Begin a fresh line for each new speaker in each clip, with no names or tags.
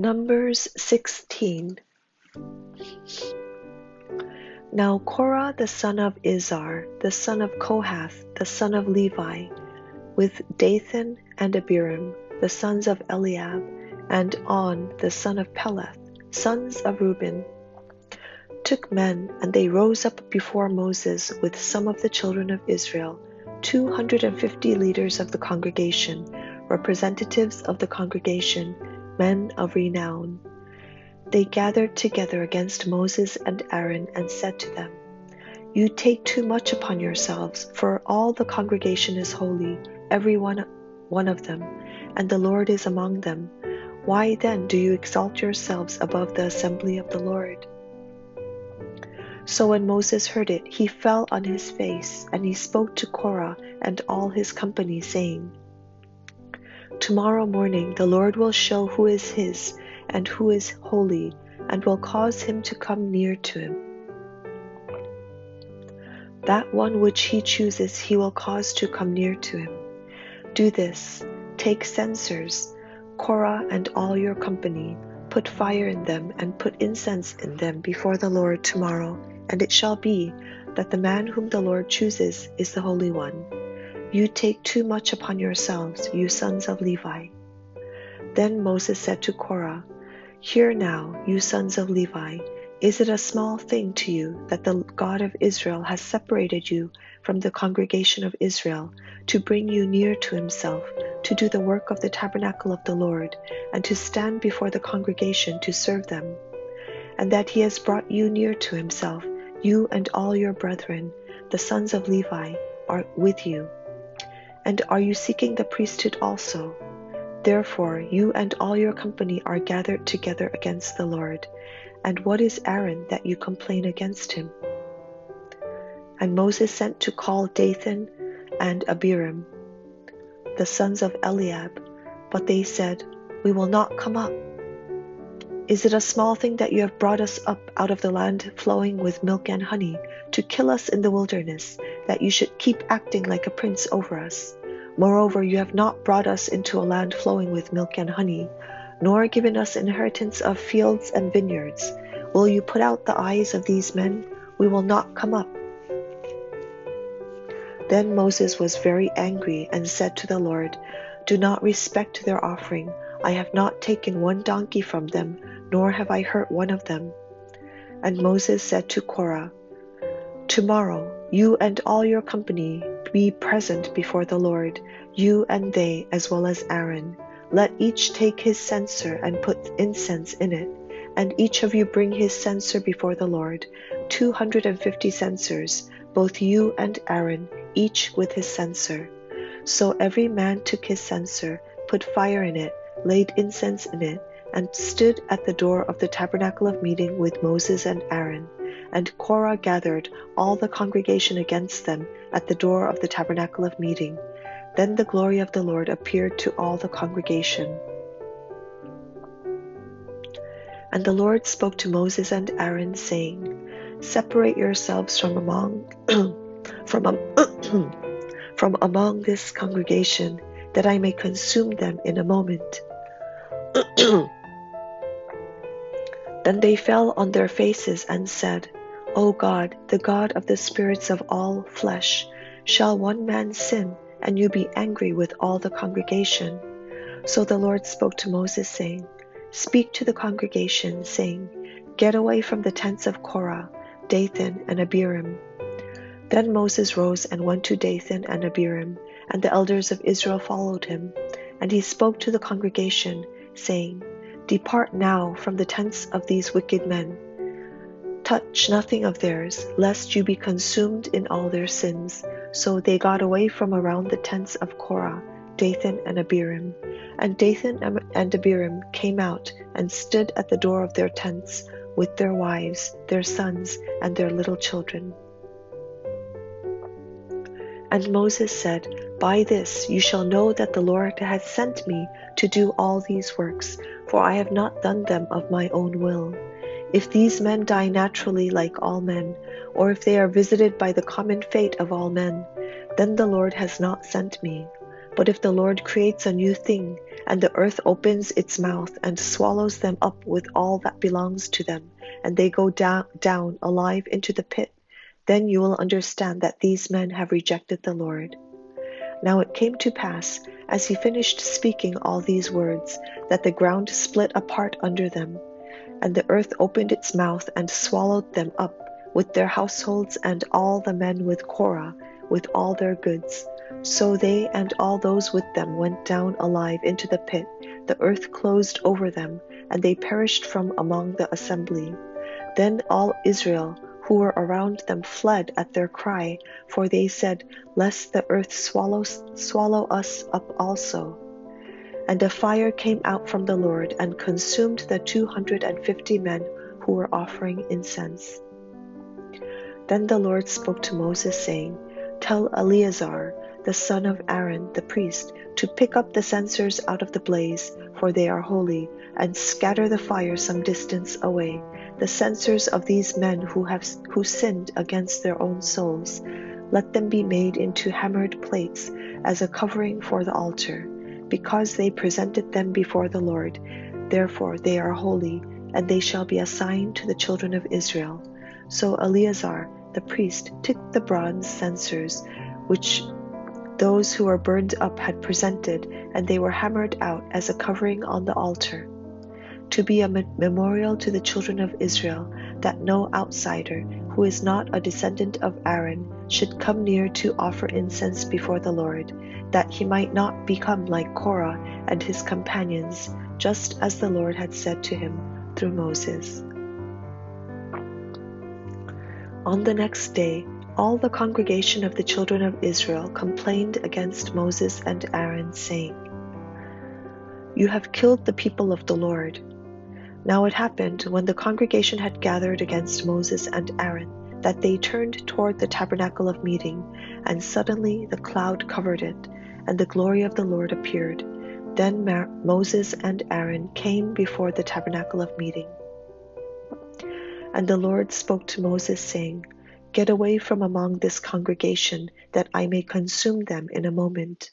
Numbers 16 Now Korah the son of Izhar, the son of Kohath, the son of Levi, with Dathan and Abiram, the sons of Eliab, and On, the son of Peleth, sons of Reuben, took men, and they rose up before Moses with some of the children of Israel, two hundred and fifty leaders of the congregation, representatives of the congregation, men of renown. They gathered together against Moses and Aaron and said to them, You take too much upon yourselves, for all the congregation is holy, every one, one of them, and the Lord is among them. Why then do you exalt yourselves above the assembly of the Lord? So when Moses heard it, he fell on his face, and he spoke to Korah and all his company, saying, Tomorrow morning the Lord will show who is his and who is holy, and will cause him to come near to him. That one which he chooses he will cause to come near to him. Do this take censers, Korah and all your company, put fire in them, and put incense in them before the Lord tomorrow and it shall be that the man whom the Lord chooses is the Holy One. You take too much upon yourselves, you sons of Levi. Then Moses said to Korah, Hear now, you sons of Levi, is it a small thing to you that the God of Israel has separated you from the congregation of Israel to bring you near to himself, to do the work of the tabernacle of the Lord, and to stand before the congregation to serve them? And that he has brought you near to himself, you and all your brethren, the sons of Levi, are with you. And are you seeking the priesthood also? Therefore, you and all your company are gathered together against the Lord. And what is Aaron that you complain against him? And Moses sent to call Dathan and Abiram, the sons of Eliab, but they said, We will not come up. Is it a small thing that you have brought us up out of the land flowing with milk and honey, to kill us in the wilderness, that you should keep acting like a prince over us? Moreover, you have not brought us into a land flowing with milk and honey, nor given us inheritance of fields and vineyards. Will you put out the eyes of these men? We will not come up. Then Moses was very angry and said to the Lord, Do not respect their offering. I have not taken one donkey from them, nor have I hurt one of them. And Moses said to Korah, Tomorrow you and all your company be present before the Lord, you and they, as well as Aaron. Let each take his censer and put incense in it, and each of you bring his censer before the Lord, two hundred and fifty censers, both you and Aaron, each with his censer. So every man took his censer, put fire in it, laid incense in it, and stood at the door of the tabernacle of meeting with Moses and Aaron. And Korah gathered all the congregation against them at the door of the tabernacle of meeting. Then the glory of the Lord appeared to all the congregation. And the Lord spoke to Moses and Aaron, saying, Separate yourselves from among from, um, from among this congregation, that I may consume them in a moment. Then they fell on their faces and said, O God, the God of the spirits of all flesh, shall one man sin, and you be angry with all the congregation? So the Lord spoke to Moses, saying, Speak to the congregation, saying, Get away from the tents of Korah, Dathan, and Abiram. Then Moses rose and went to Dathan and Abiram, and the elders of Israel followed him. And he spoke to the congregation, saying, Depart now from the tents of these wicked men. Touch nothing of theirs, lest you be consumed in all their sins. So they got away from around the tents of Korah, Dathan, and Abiram. And Dathan and Abiram came out and stood at the door of their tents with their wives, their sons, and their little children. And Moses said, By this you shall know that the Lord has sent me to do all these works, for I have not done them of my own will. If these men die naturally like all men, or if they are visited by the common fate of all men, then the Lord has not sent me. But if the Lord creates a new thing, and the earth opens its mouth and swallows them up with all that belongs to them, and they go down, down alive into the pit, then you will understand that these men have rejected the Lord. Now it came to pass, as he finished speaking all these words, that the ground split apart under them, and the earth opened its mouth and swallowed them up, with their households and all the men with Korah, with all their goods. So they and all those with them went down alive into the pit. The earth closed over them, and they perished from among the assembly. Then all Israel, who were around them fled at their cry, for they said, Lest the earth swallow, swallow us up also. And a fire came out from the Lord and consumed the two hundred and fifty men who were offering incense. Then the Lord spoke to Moses, saying, Tell Eleazar, the son of Aaron the priest, to pick up the censers out of the blaze, for they are holy, and scatter the fire some distance away, the censers of these men who have who sinned against their own souls. Let them be made into hammered plates as a covering for the altar, because they presented them before the Lord. Therefore they are holy, and they shall be a sign to the children of Israel. So Eleazar the priest took the bronze censers which those who were burned up had presented, and they were hammered out as a covering on the altar, to be a memorial to the children of Israel, that no outsider, who is not a descendant of Aaron, should come near to offer incense before the Lord, that he might not become like Korah and his companions, just as the Lord had said to him through Moses. On the next day, all the congregation of the children of Israel complained against Moses and Aaron, saying, You have killed the people of the Lord. Now it happened, when the congregation had gathered against Moses and Aaron, that they turned toward the tabernacle of meeting, and suddenly the cloud covered it, and the glory of the Lord appeared. Then Moses and Aaron came before the tabernacle of meeting. And the Lord spoke to Moses, saying, Get away from among this congregation, that I may consume them in a moment.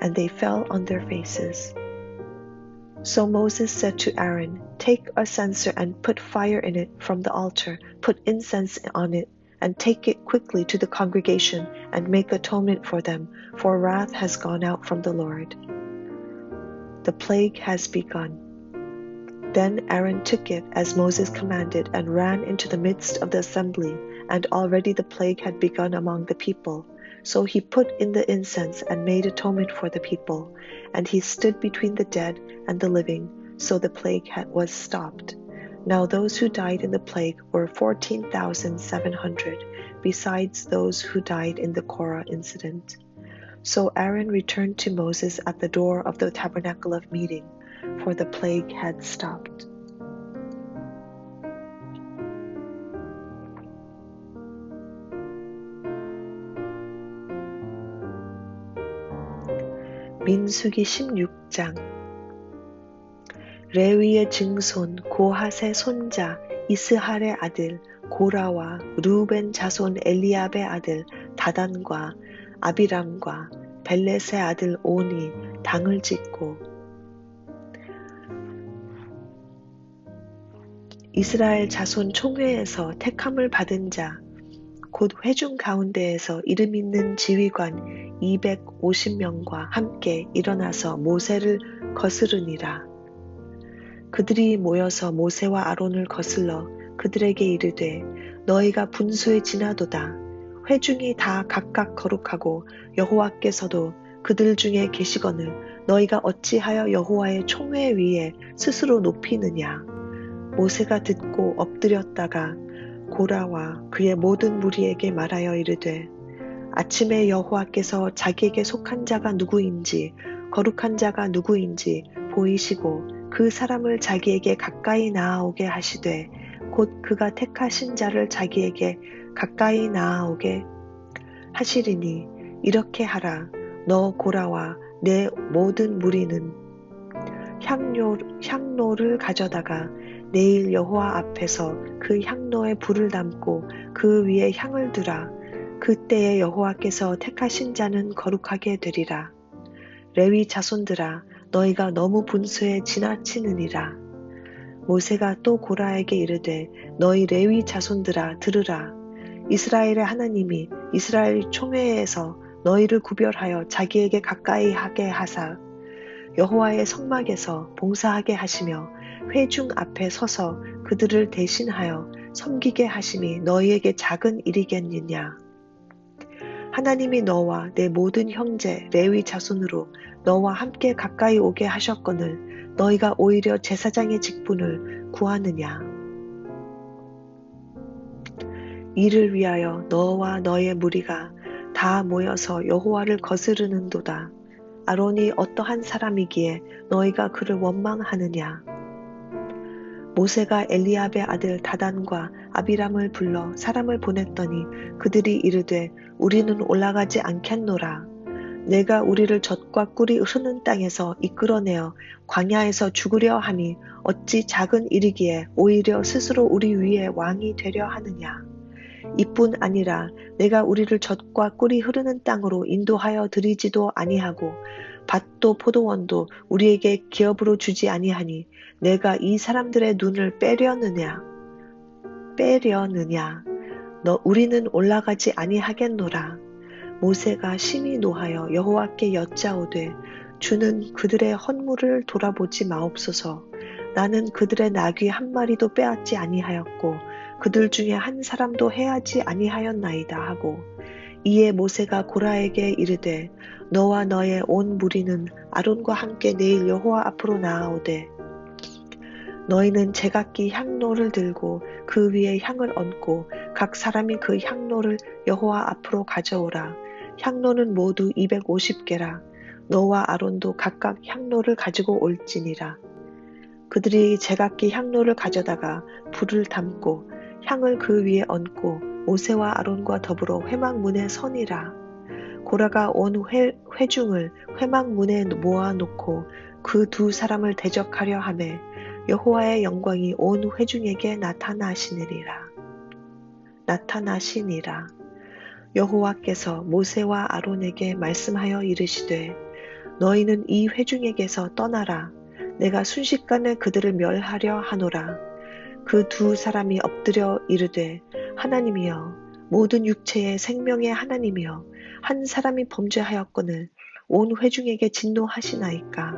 And they fell on their faces. So Moses said to Aaron, Take a censer and put fire in it from the altar, put incense on it, and take it quickly to the congregation, and make atonement for them, for wrath has gone out from the Lord. The plague has begun. Then Aaron took it as Moses commanded and ran into the midst of the assembly, and already the plague had begun among the people. So he put in the incense and made atonement for the people, and he stood between the dead and the living, so the plague was stopped. Now those who died in the plague were 14,700, besides those who died in the Korah incident. So Aaron returned to Moses at the door of the tabernacle of meeting for the plague had stopped. 민수기 16장. 레위의 증손 고핫의 손자 이스할의 아들 고라와 루벤 자손 엘리압의 아들 다단과 아비람과 벨렛의 아들 온이 당을 짓고 이스라엘 자손 총회에서 택함을 받은 자, 곧 회중 가운데에서 이름 있는 지휘관 250명과 함께 일어나서 모세를 거스르니라. 그들이 모여서 모세와 아론을 거슬러 그들에게 이르되 너희가 분수에 지나도다. 회중이 다 각각 거룩하고 여호와께서도 그들 중에 계시거늘 너희가 어찌하여 여호와의 총회 위에 스스로 높이느냐. 모세가 듣고 엎드렸다가 고라와 그의 모든 무리에게 말하여 이르되 아침에 여호와께서 자기에게 속한 자가 누구인지 거룩한 자가 누구인지 보이시고 그 사람을 자기에게 가까이 나아오게 하시되 곧 그가 택하신 자를 자기에게 가까이 나아오게 하시리니 이렇게 하라. 너 고라와 내 모든 무리는 향료, 향로를 가져다가 내일 여호와 앞에서 그 향로에 불을 담고 그 위에 향을 두라. 그때에 여호와께서 택하신 자는 거룩하게 되리라. 레위 자손들아 너희가 너무 분수에 지나치느니라. 모세가 또 고라에게 이르되 너희 레위 자손들아 들으라. 이스라엘의 하나님이 이스라엘 총회에서 너희를 구별하여 자기에게 가까이 하게 하사 여호와의 성막에서 봉사하게 하시며 회중 앞에 서서 그들을 대신하여 섬기게 하심이 너희에게 작은 일이겠느냐. 하나님이 너와 내 모든 형제 레위 자손으로 너와 함께 가까이 오게 하셨거늘 너희가 오히려 제사장의 직분을 구하느냐. 이를 위하여 너와 너의 무리가 다 모여서 여호와를 거스르는도다. 아론이 어떠한 사람이기에 너희가 그를 원망하느냐. 모세가 엘리압의 아들 다단과 아비람을 불러 사람을 보냈더니 그들이 이르되 우리는 올라가지 않겠노라. 내가 우리를 젖과 꿀이 흐르는 땅에서 이끌어내어 광야에서 죽으려 함이 어찌 작은 일이기에 오히려 스스로 우리 위에 왕이 되려 하느냐. 이뿐 아니라 내가 우리를 젖과 꿀이 흐르는 땅으로 인도하여 드리지도 아니하고 밭도 포도원도 우리에게 기업으로 주지 아니하니 내가 이 사람들의 눈을 빼려느냐? 빼려느냐? 너 우리는 올라가지 아니하겠노라. 모세가 심히 노하여 여호와께 여짜오되 주는 그들의 헌물을 돌아보지 마옵소서. 나는 그들의 나귀 한 마리도 빼앗지 아니하였고 그들 중에 한 사람도 해하지 아니하였나이다 하고 이에 모세가 고라에게 이르되 너와 너의 온 무리는 아론과 함께 내일 여호와 앞으로 나아오되 너희는 제각기 향로를 들고 그 위에 향을 얹고 각 사람이 그 향로를 여호와 앞으로 가져오라. 향로는 모두 250개라. 너와 아론도 각각 향로를 가지고 올지니라. 그들이 제각기 향로를 가져다가 불을 담고 향을 그 위에 얹고 모세와 아론과 더불어 회막문에 선이라. 고라가 온 회, 회중을 회막문에 모아놓고 그 두 사람을 대적하려 하매 여호와의 영광이 온 회중에게 나타나시니라. 나타나시니라. 여호와께서 모세와 아론에게 말씀하여 이르시되 너희는 이 회중에게서 떠나라. 내가 순식간에 그들을 멸하려 하노라. 그 두 사람이 엎드려 이르되 하나님이여 모든 육체의 생명의 하나님이여 한 사람이 범죄하였거늘 온 회중에게 진노하시나이까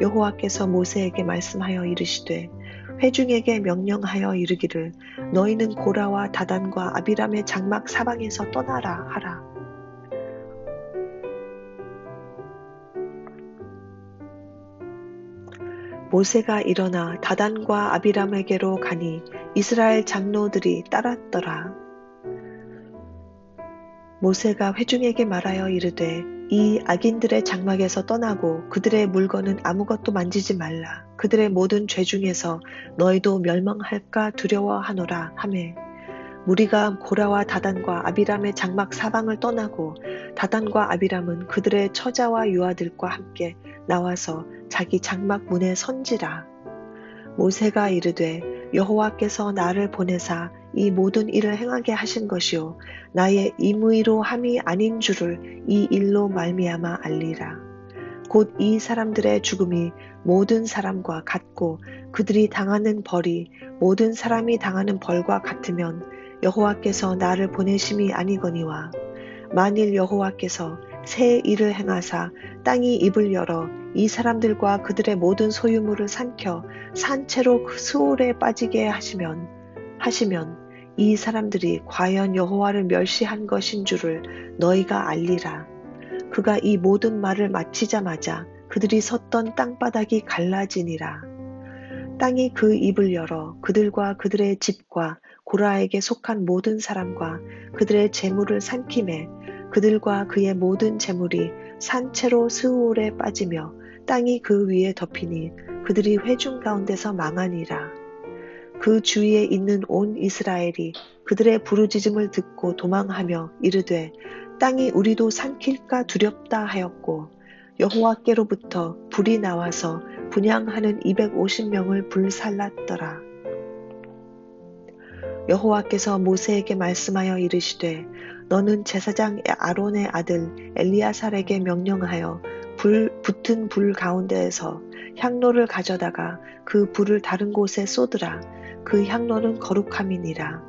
여호와께서 모세에게 말씀하여 이르시되 회중에게 명령하여 이르기를 너희는 고라와 다단과 아비람의 장막 사방에서 떠나라 하라 모세가 일어나 다단과 아비람에게로 가니 이스라엘 장로들이 따랐더라. 모세가 회중에게 말하여 이르되 이 악인들의 장막에서 떠나고 그들의 물건은 아무것도 만지지 말라. 그들의 모든 죄 중에서 너희도 멸망할까 두려워하노라 하매 무리가 고라와 다단과 아비람의 장막 사방을 떠나고 다단과 아비람은 그들의 처자와 유아들과 함께 나와서 자기 장막 문에 선지라. 모세가 이르되 여호와께서 나를 보내사 이 모든 일을 행하게 하신 것이요 나의 임의로 함이 아닌 줄을 이 일로 말미암아 알리라. 곧 이 사람들의 죽음이 모든 사람과 같고 그들이 당하는 벌이 모든 사람이 당하는 벌과 같으면 여호와께서 나를 보내심이 아니거니와 만일 여호와께서 새 일을 행하사 땅이 입을 열어 이 사람들과 그들의 모든 소유물을 삼켜 산채로 그 수월에 빠지게 하시면 하시면 이 사람들이 과연 여호와를 멸시한 것인 줄을 너희가 알리라. 그가 이 모든 말을 마치자마자 그들이 섰던 땅바닥이 갈라지니라. 땅이 그 입을 열어 그들과 그들의 집과 고라에게 속한 모든 사람과 그들의 재물을 삼킴에 그들과 그의 모든 재물이 산채로 스우올에 빠지며 땅이 그 위에 덮이니 그들이 회중 가운데서 망하니라. 그 주위에 있는 온 이스라엘이 그들의 부르짖음을 듣고 도망하며 이르되 땅이 우리도 삼킬까 두렵다 하였고 여호와께로부터 불이 나와서 분양하는 250명을 불살랐더라. 여호와께서 모세에게 말씀하여 이르시되 너는 제사장 아론의 아들 엘리아살에게 명령하여 불 붙은 불 가운데에서 향로를 가져다가 그 불을 다른 곳에 쏟으라. 그 향로는 거룩함이니라.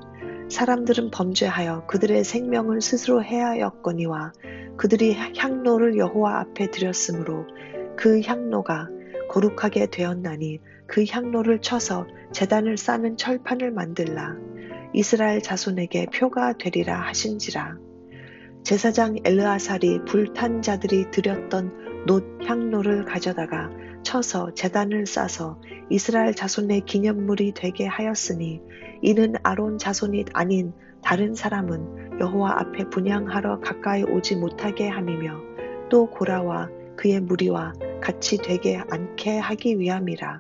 사람들은 범죄하여 그들의 생명을 스스로 해하였거니와 그들이 향로를 여호와 앞에 드렸으므로 그 향로가 거룩하게 되었나니 그 향로를 쳐서 재단을 싸는 철판을 만들라. 이스라엘 자손에게 표가 되리라 하신지라. 제사장 엘르아살이 불탄 자들이 드렸던 놋 향로를 가져다가 쳐서 재단을 싸서 이스라엘 자손의 기념물이 되게 하였으니 이는 아론 자손이 아닌 다른 사람은 여호와 앞에 분양하러 가까이 오지 못하게 함이며 또 고라와 그의 무리와 같이 되게 않게 하기 위함이라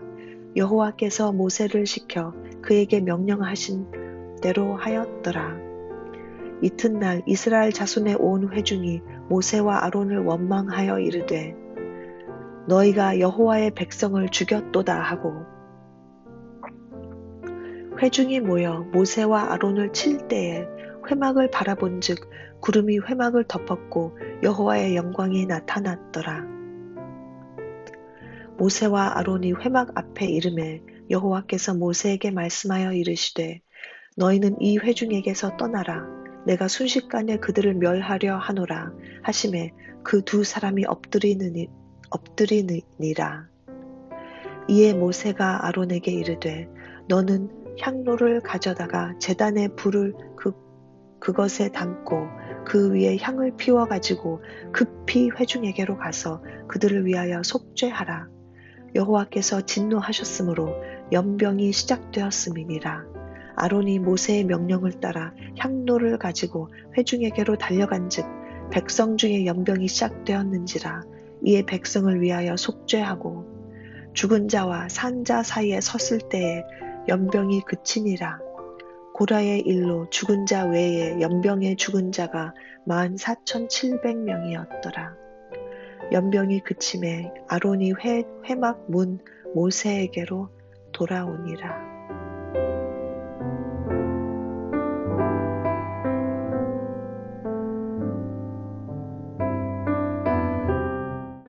여호와께서 모세를 시켜 그에게 명령하신 대로 하였더라. 이튿날 이스라엘 자손의 온 회중이 모세와 아론을 원망하여 이르되 너희가 여호와의 백성을 죽였도다 하고 회중이 모여 모세와 아론을 칠 때에 회막을 바라본즉 구름이 회막을 덮었고 여호와의 영광이 나타났더라. 모세와 아론이 회막 앞에 이름에 여호와께서 모세에게 말씀하여 이르시되 너희는 이 회중에게서 떠나라. 내가 순식간에 그들을 멸하려 하노라. 하심에 그 두 사람이 엎드리느니, 엎드리니라. 이에 모세가 아론에게 이르되 너는 향로를 가져다가 재단에 불을 그, 그것에 담고 그 위에 향을 피워 가지고 급히 회중에게로 가서 그들을 위하여 속죄하라. 여호와께서 진노하셨으므로 연병이 시작되었음이니라. 아론이 모세의 명령을 따라 향로를 가지고 회중에게로 달려간즉 백성 중에 연병이 시작되었는지라 이에 백성을 위하여 속죄하고 죽은 자와 산자 사이에 섰을 때에 연병이 그치니라 고라의 일로 죽은 자 외에 연병에 죽은 자가 만 사천칠백 명이었더라 연병이 그침에 아론이 회, 회막 문 모세에게로 돌아오니라.